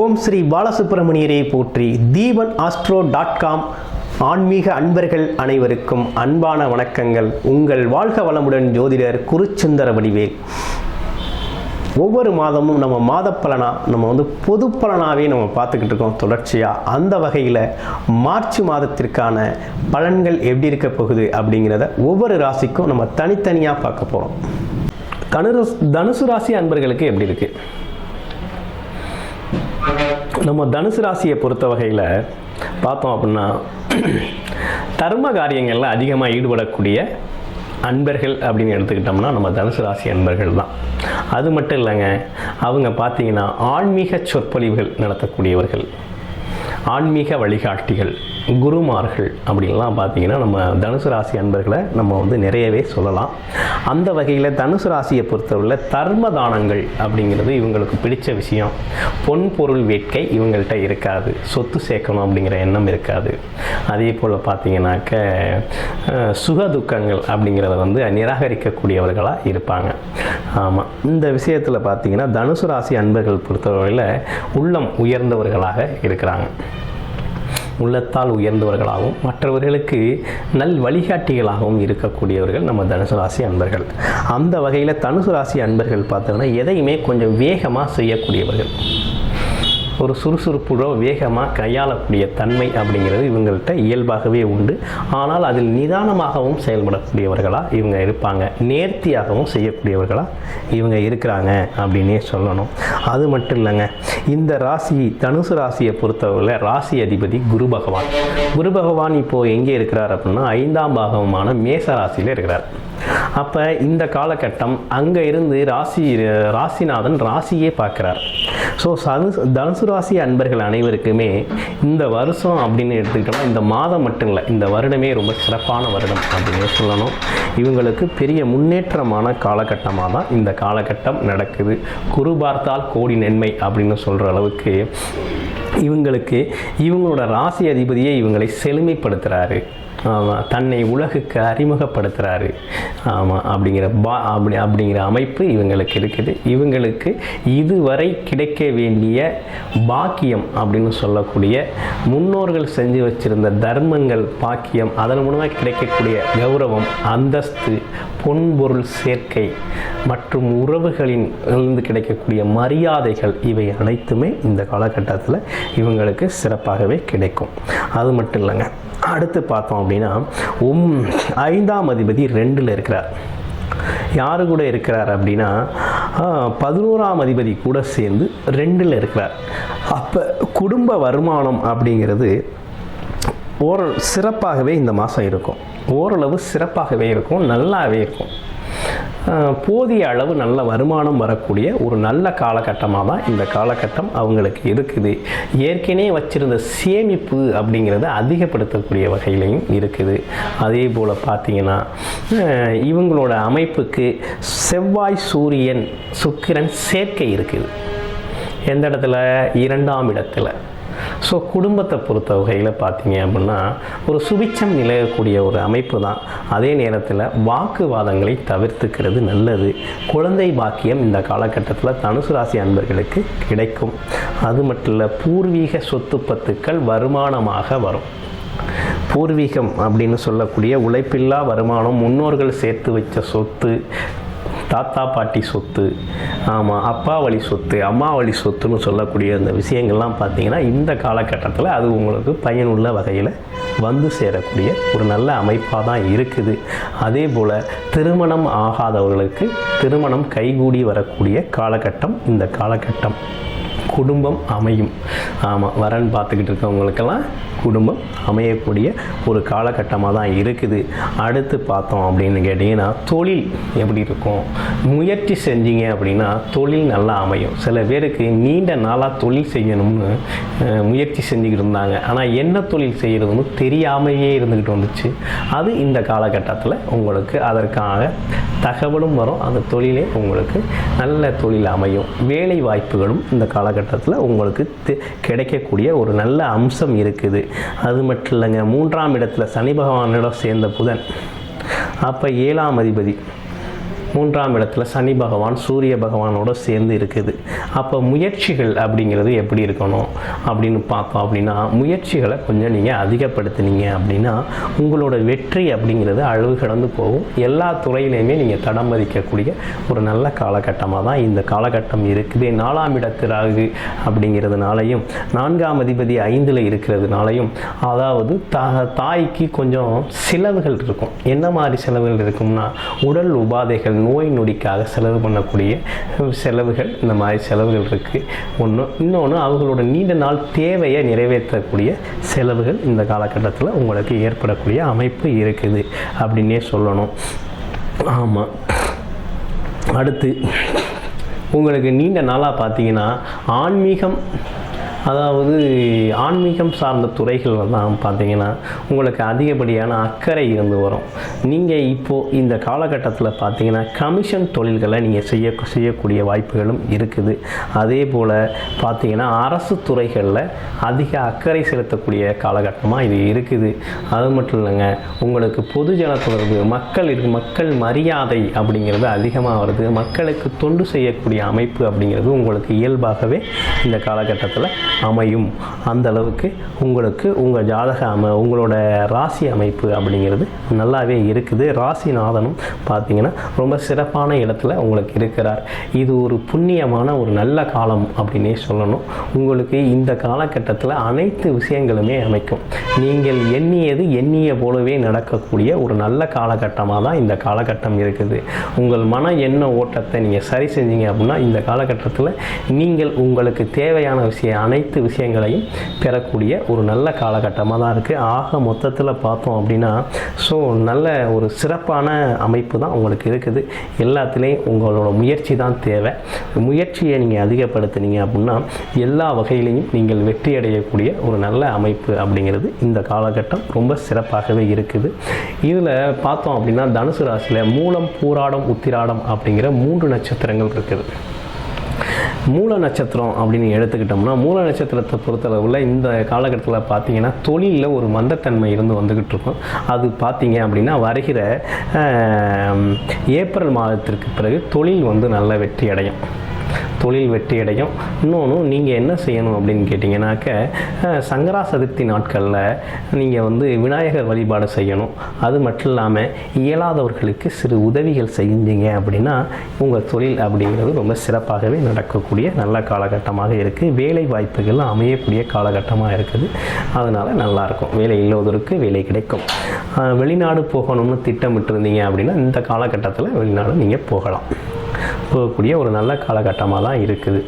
ஓம் ஸ்ரீ பாலசுப்பிரமணியரை போற்றி. Deepan astro dot com ஆன்மீக அன்பர்கள் அனைவருக்கும் அன்பான வணக்கங்கள். உங்கள் வாழ்க வளமுடன் ஜோதிடர் குருச்சுந்தர வடிவேல். ஒவ்வொரு மாதமும் நம்ம மாத பலனா நம்ம வந்து பொது பலனாகவே நம்ம பார்த்துக்கிட்டு இருக்கோம் தொடர்ச்சியாக அந்த வகையில் மார்ச் மாதத்திற்கான பலன்கள் எப்படி இருக்க போகுது அப்படிங்கிறத ஒவ்வொரு ராசிக்கும் நம்ம தனித்தனியாக பார்க்க போகிறோம் தனுரு தனுசு ராசி அன்பர்களுக்கு எப்படி இருக்குது நம்ம தனுசு ராசியை பொறுத்த வகையில் பார்த்தோம் அப்படின்னா தர்ம காரியங்களில் அதிகமாக ஈடுபடக்கூடிய அன்பர்கள் அப்படின்னு எடுத்துக்கிட்டோம்னா நம்ம தனுசு ராசி அன்பர்கள் தான். அது மட்டும் இல்லைங்க அவங்க பார்த்தீங்கன்னா ஆன்மீக சொற்பொழிவுகள் நடத்தக்கூடியவர்கள். ஆன்மீக வழிகாட்டிகள். குருமார்கள் அப்படின்லாம் பார்த்தீங்கன்னா நம்ம தனுசு ராசி அன்பர்களை நம்ம வந்து நிறையவே சொல்லலாம். அந்த வகையில் தனுசு ராசியை பொறுத்தவரை தர்ம தானங்கள் அப்படிங்கிறது இவங்களுக்கு பிடிச்ச விஷயம். பொன் பொருள் வேட்கை இவங்கள்ட்ட இருக்காது. சொத்து சேர்க்கணும் அப்படிங்கிற எண்ணம் இருக்காது. அதே போல் பார்த்தீங்கன்னாக்க சுக துக்கங்கள் அப்படிங்கிறத வந்து நிராகரிக்கக்கூடியவர்களாக இருப்பாங்க. ஆமாம் இந்த விஷயத்தில் பார்த்தீங்கன்னா தனுசு ராசி அன்பர்கள் பொறுத்தவரையில் உள்ளம் உயர்ந்தவர்களாக இருக்கிறாங்க. உள்ளத்தால் உயர்ந்தவர்களாகவும் மற்றவர்களுக்கு நல் வழிகாட்டிகளாகவும் இருக்கக்கூடியவர்கள் நம்ம தனுசு ராசி அன்பர்கள். அந்த வகையில் தனுசு ராசி அன்பர்கள் பார்த்தோம்னா எதையுமே கொஞ்சம் வேகமாக செய்யக்கூடியவர்கள். ஒரு சுறுசுறுப்புடோ வேகமாக கையாளக்கூடிய தன்மை அப்படிங்கிறது இவங்கள்ட்ட இயல்பாகவே உண்டு. ஆனால் அதில் நிதானமாகவும் செயல்படக்கூடியவர்களாக இவங்க இருப்பாங்க. நேர்த்தியாகவும் செய்யக்கூடியவர்களாக இவங்க இருக்கிறாங்க அப்படின்னே சொல்லணும். அது மட்டும் இல்லைங்க. இந்த ராசி தனுசு ராசியை பொறுத்தவரை ராசி அதிபதி குரு பகவான். குரு பகவான் இப்போது எங்கே இருக்கிறார் அப்படின்னா ஐந்தாம் பாகமான மேச ராசியில் இருக்கிறார். அப்போ இந்த காலகட்டம் அங்கே இருந்து ராசி ராசிநாதன் ராசியே பார்க்குறார். ஸோ தனுசு தனுசு ராசி அன்பர்கள் அனைவருக்குமே இந்த வருஷம் அப்படின்னு எடுத்துக்கிட்டோம்னா இந்த மாதம் மட்டும் இல்லை இந்த வருடமே ரொம்ப சிறப்பான வருடம் அப்படின்னு சொல்லணும். இவங்களுக்கு பெரிய முன்னேற்றமான காலகட்டமாக தான் இந்த காலகட்டம் நடக்குது. குரு பார்த்தால் கோடி நன்மை அப்படின்னு சொல்கிற அளவுக்கு இவங்களுக்கு இவங்களோட ராசி அதிபதியே இவங்களை செழுமைப்படுத்துகிறாரு ஆமாம் தன்னை உலகுக்கு அறிமுகப்படுத்துகிறாரு ஆமாம் அப்படிங்கிற பா அப்படி அப்படிங்கிற அமைப்பு இவங்களுக்கு இருக்குது. இவங்களுக்கு இதுவரை கிடைக்க வேண்டிய பாக்கியம் அப்படின்னு சொல்லக்கூடிய முன்னோர்கள் செஞ்சு வச்சிருந்த தர்மங்கள் பாக்கியம் அதன் மூலமாக கிடைக்கக்கூடிய கௌரவம் அந்தஸ்து பொன்பொருள் சேர்க்கை மற்றும் உறவுகளின் இருந்து கிடைக்கக்கூடிய மரியாதைகள் இவை அனைத்துமே இந்த காலகட்டத்தில் இவங்களுக்கு சிறப்பாகவே கிடைக்கும். அது மட்டும் இல்லைங்க. அடுத்து பார்த்தோம் அப்படின்னா உம் ஐந்தாம் அதிபதி ரெண்டில் இருக்கிறார். யார் கூட இருக்கிறார் அப்படின்னா பதினோராம் அதிபதி கூட சேர்ந்து ரெண்டில் இருக்கிறார். அப்போ குடும்ப வருமானம் அப்படிங்கிறது ஓர சிறப்பாகவே இந்த மாதம் இருக்கும். ஓரளவு சிறப்பாகவே இருக்கும் நல்லாவே இருக்கும். போதிய அளவு நல்ல வருமானம் வரக்கூடிய ஒரு நல்ல காலகட்டமாக தான் இந்த காலகட்டம் அவங்களுக்கு இருக்குது. ஏற்கனவே வச்சுருந்த சேமிப்பு அப்படிங்கிறத அதிகப்படுத்தக்கூடிய வகையிலையும் இருக்குது. அதே போல் பார்த்தீங்கன்னா இவங்களோட அமைப்புக்கு செவ்வாய் சூரியன் சுக்கிரன் சேர்க்கை இருக்குது. எந்த இடத்துல? இரண்டாம் இடத்துல. ஸோ குடும்பத்தை பொறுத்த வகையில் பார்த்தீங்க அப்படின்னா ஒரு சுபிச்சம் நிலையக்கூடிய ஒரு அமைப்பு தான். அதே நேரத்தில் வாக்குவாதங்களை தவிர்த்துக்கிறது நல்லது. குழந்தை பாக்கியம் இந்த காலகட்டத்தில் தனுசு ராசி அன்பர்களுக்கு கிடைக்கும். அது மட்டும் இல்லை பூர்வீக சொத்து பத்துக்கள் வருமானமாக வரும். பூர்வீகம் அப்படின்னு சொல்லக்கூடிய உழைப்பில்லா வருமானம் முன்னோர்கள் சேர்த்து வச்ச சொத்து தாத்தா பாட்டி சொத்து. ஆமாம் அப்பா வழி சொத்து அம்மா வழி சொத்துன்னு சொல்லக்கூடிய அந்த விஷயங்கள்லாம் பார்த்தீங்கன்னா இந்த காலகட்டத்தில் அது உங்களுக்கு பயனுள்ள வகையில் வந்து சேரக்கூடிய ஒரு நல்ல அமைப்பாக தான் இருக்குது. அதே போல் திருமணம் ஆகாதவர்களுக்கு திருமணம் கைகூடி வரக்கூடிய காலகட்டம் இந்த காலகட்டம். குடும்பம் அமையும். ஆமாம் வரன் பார்த்துக்கிட்டு இருக்கவங்களுக்கெல்லாம் குடும்பம் அமையக்கூடிய ஒரு காலகட்டமாக தான் இருக்குது. அடுத்து பார்த்தோம் அப்படின்னு கேட்டிங்கன்னா தொழில் எப்படி இருக்கும்? முயற்சி செஞ்சீங்க அப்படின்னா தொழில் நல்லா அமையும். சில பேருக்கு நீண்ட நாளாக தொழில் செய்யணும்னு முயற்சி செஞ்சுக்கிட்டு இருந்தாங்க. ஆனால் என்ன தொழில் செய்கிறதுன்னு தெரியாமையே இருந்துக்கிட்டு வந்துச்சு. அது இந்த காலகட்டத்தில் உங்களுக்கு அதற்காக தகவலும் வரும். அந்த தொழிலே உங்களுக்கு நல்ல தொழில் அமையும். வேலை வாய்ப்புகளும் இந்த காலகட்டத்தில் உங்களுக்கு கிடைக்கக்கூடிய ஒரு நல்ல அம்சம் இருக்குது. அது மட்டும் இல்லைங்க மூன்றாம் இடத்துல சனி பகவானிடம் சேர்ந்த புதன். அப்போ ஏழாம் அதிபதி. மூன்றாம் இடத்துல சனி பகவான் சூரிய பகவானோட சேர்ந்து இருக்குது. அப்போ முயற்சிகள் அப்படிங்கிறது எப்படி இருக்கணும்? அப்படின்னு பார்த்தோம் அப்படின்னா முயற்சிகளை கொஞ்சம் நீங்கள் அதிகப்படுத்துனீங்க அப்படின்னா உங்களோட வெற்றி அப்படிங்கிறது அழகு கடந்து போகும். எல்லா துறையிலையுமே நீங்கள் தடம் மதிக்கக்கூடிய ஒரு நல்ல காலகட்டமாக தான் இந்த காலகட்டம் இருக்குது. நாலாம் இடத்து ராகு அப்படிங்கிறதுனாலையும் நான்காம் அதிபதி ஐந்தில் இருக்கிறதுனாலையும் அதாவது தா தாய்க்கு கொஞ்சம் செலவுகள் இருக்கும். என்ன மாதிரி செலவுகள் இருக்கும்னா உடல் உபாதைகள் நோய் நொடிக்காக செலவு பண்ணக்கூடிய செலவுகள் இந்த மாதிரி செலவுகள் இருக்குது ஒன்று இன்னொன்று அவங்களோட நீண்ட நாள் தேவையை நிறைவேற்றக்கூடிய செலவுகள் இந்த காலகட்டத்தில் உங்களுக்கு ஏற்படக்கூடிய அமைப்பு இருக்குது அப்படின்னே சொல்லணும். ஆமாம் அடுத்து உங்களுக்கு நீண்ட நாளாக பார்த்தீங்கன்னா ஆன்மீகம் அதாவது ஆன்மீகம் சார்ந்த துறைகள் தான் பார்த்தீங்கன்னா உங்களுக்கு அதிகப்படியான அக்கறை இருந்து வரும். நீங்கள் இப்போது இந்த காலகட்டத்தில் பார்த்தீங்கன்னா கமிஷன் தொழில்களை நீங்கள் செய்ய செய்யக்கூடிய வாய்ப்புகளும் இருக்குது. அதே போல் பார்த்தீங்கன்னா அரசு துறைகளில் அதிக அக்கறை செலுத்தக்கூடிய காலகட்டமாக இது இருக்குது. அது மட்டும் இல்லைங்க உங்களுக்கு பொதுஜன தொடர்பு மக்கள் இருக்கு மக்கள் மரியாதை அப்படிங்கிறது அதிகமாக வருது மக்களுக்கு தொண்டு செய்யக்கூடிய அமைப்பு அப்படிங்கிறது உங்களுக்கு இயல்பாகவே இந்த காலகட்டத்தில் அமையும். அந்த அளவுக்கு உங்களுக்கு உங்கள் ஜாதக அமை உங்களோட ராசி அமைப்பு அப்படிங்கிறது நல்லாவே இருக்குது. ராசிநாதனும் பார்த்தீங்கன்னா ரொம்ப சிறப்பான இடத்துல உங்களுக்கு இருக்கிறார். இது ஒரு புண்ணியமான ஒரு நல்ல காலம் அப்படின்னே சொல்லணும். உங்களுக்கு இந்த காலகட்டத்தில் அனைத்து விஷயங்களுமே அமைக்கும். நீங்கள் எண்ணியது எண்ணிய போலவே நடக்கக்கூடிய ஒரு நல்ல காலகட்டமாக தான் இந்த காலகட்டம் இருக்குது. உங்கள் மன எண்ண ஓட்டத்தை நீங்கள் சரி செஞ்சீங்க அப்படின்னா இந்த காலகட்டத்தில் நீங்கள் உங்களுக்கு தேவையான விஷயம் அனைத்து விஷயங்களையும் பெறக்கூடிய ஒரு நல்ல காலகட்டமாக தான் இருக்குது ஆக மொத்தத்தில் பார்த்தோம் அப்படின்னா ஸோ நல்ல ஒரு சிறப்பான அமைப்பு தான் உங்களுக்கு இருக்குது. எல்லாத்துலேயும் உங்களோட முயற்சி தான் தேவை. முயற்சியை நீங்கள் அதிகப்படுத்துனீங்க அப்படின்னா எல்லா வகையிலையும் நீங்கள் வெற்றி அடையக்கூடிய ஒரு நல்ல அமைப்பு அப்படிங்கிறது இந்த காலகட்டம் ரொம்ப சிறப்பாகவே இருக்குது. இதில் பார்த்தோம் அப்படின்னா தனுசு ராசியில் மூலம் பூராடம் உத்திராடம் அப்படிங்கிற மூன்று நட்சத்திரங்கள் இருக்குது. மூல நட்சத்திரம் அப்படின்னு எடுத்துக்கிட்டோம்னா மூல நட்சத்திரத்தை பொறுத்தளவில் இந்த காலகட்டத்தில் பார்த்தீங்கன்னா தொழிலில் ஒரு மந்தத்தன்மை இருந்து வந்துக்கிட்டு இருக்கும். அது பார்த்தீங்க அப்படின்னா வருகிற ஏப்ரல் மாதத்திற்கு பிறகு தொழில் வந்து நல்ல வெற்றி அடையும். தொழில் வெற்றி அடையும் இன்னொன்று நீங்கள் என்ன செய்யணும் அப்படின்னு கேட்டிங்கனாக்க சங்கரா சதுர்த்தி நாட்களில் நீங்கள் வந்து விநாயகர் வழிபாடு செய்யணும். அது மட்டும் இல்லாமல் இயலாதவர்களுக்கு சிறு உதவிகள் செஞ்சீங்க அப்படின்னா உங்கள் தொழில் அப்படிங்கிறது ரொம்ப சிறப்பாகவே நடக்கக்கூடிய நல்ல காலகட்டமாக இருக்குது வேலை வாய்ப்புகள் அமையக்கூடிய காலகட்டமாக இருக்குது. அதனால் நல்லாயிருக்கும் வேலை இல்லாதவருக்கு வேலை கிடைக்கும். வெளிநாடு போகணும்னு திட்டமிட்டு இருந்தீங்க அப்படின்னா இந்த காலகட்டத்தில் வெளிநாடு நீங்கள் போகலாம். போகக்கூடிய ஒரு நல்ல காலகட்டமாக தான் இருக்குது.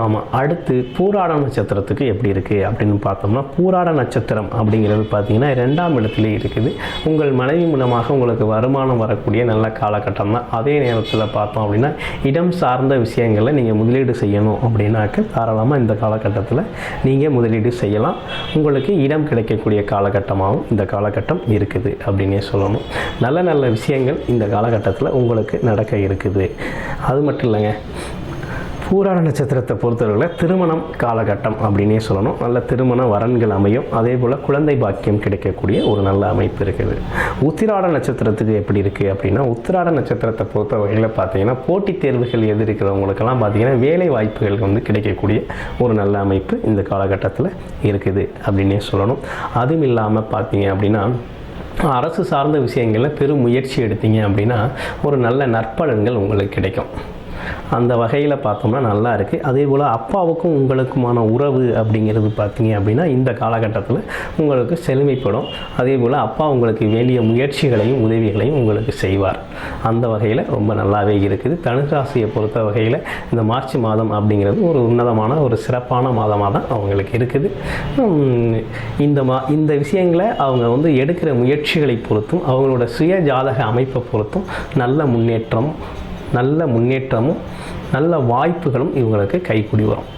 ஆமாம் அடுத்து பூராட நட்சத்திரத்துக்கு எப்படி இருக்குது அப்படின்னு பார்த்தோம்னா பூராட நட்சத்திரம் அப்படிங்கிறது பார்த்தீங்கன்னா ரெண்டாம் இடத்துலேயே இருக்குது. உங்கள் மனைவி மூலமாக உங்களுக்கு வருமானம் வரக்கூடிய நல்ல காலகட்டம் தான் அதே நேரத்தில் பார்த்தோம் அப்படின்னா இடம் சார்ந்த விஷயங்களை நீங்கள் முதலீடு செய்யணும் அப்படின்னாக்க தாராளமாக இந்த காலகட்டத்தில் நீங்கள் முதலீடு செய்யலாம். உங்களுக்கு இடம் கிடைக்கக்கூடிய காலகட்டமாகவும் இந்த காலகட்டம் இருக்குது அப்படின்னே சொல்லணும். நல்ல நல்ல விஷயங்கள் இந்த காலகட்டத்தில் உங்களுக்கு நடக்க இருக்குது. அது மட்டும் இல்லைங்க. பூராட நட்சத்திரத்தை பொறுத்தவரையில் திருமணம் காலகட்டம் அப்படின்னே சொல்லணும். நல்ல திருமண வரன்கள் அமையும். அதே போல் குழந்தை பாக்கியம் கிடைக்கக்கூடிய ஒரு நல்ல அமைப்பு இருக்குது. உத்திராட நட்சத்திரத்துக்கு எப்படி இருக்குது அப்படின்னா உத்திராட நட்சத்திரத்தை பொறுத்த வகையில் பார்த்தீங்கன்னா போட்டித் தேர்வுகள் எது இருக்கிறவங்களுக்கெல்லாம் பார்த்தீங்கன்னா வேலை வாய்ப்புகள் வந்து கிடைக்கக்கூடிய ஒரு நல்ல அமைப்பு இந்த காலகட்டத்தில் இருக்குது அப்படின்னே சொல்லணும். அதுவும் இல்லாமல் பார்த்தீங்க அப்படின்னா அரசு சார்ந்த விஷயங்களில் பெரும் முயற்சி எடுத்தீங்க அப்படின்னா ஒரு நல்ல நற்பலன்கள் உங்களுக்கு கிடைக்கும். அந்த வகையில் பார்த்தோம்னா நல்லா இருக்குது அதே போல் அப்பாவுக்கும் உங்களுக்குமான உறவு அப்படிங்கிறது பார்த்தீங்க அப்படின்னா இந்த காலகட்டத்தில் உங்களுக்கு செழுமைப்படும். அதே போல் அப்பா உங்களுக்கு வேண்டிய முயற்சிகளையும் உதவிகளையும் உங்களுக்கு செய்வார். அந்த வகையில் ரொம்ப நல்லாவே இருக்குது. தனுசாசியை பொறுத்த வகையில் இந்த மார்ச் மாதம் அப்படிங்கிறது ஒரு உன்னதமான ஒரு சிறப்பான மாதமாக தான் அவங்களுக்கு இருக்குது. இந்த மா இந்த விஷயங்களை அவங்க வந்து எடுக்கிற முயற்சிகளை பொறுத்தும் அவங்களோட சுய ஜாதக அமைப்பை பொறுத்தும் நல்ல முன்னேற்றம் நல்ல முன்னேற்றமும் நல்ல வாய்ப்புகளும் இவங்களுக்கு கைக்கூடி வரும்.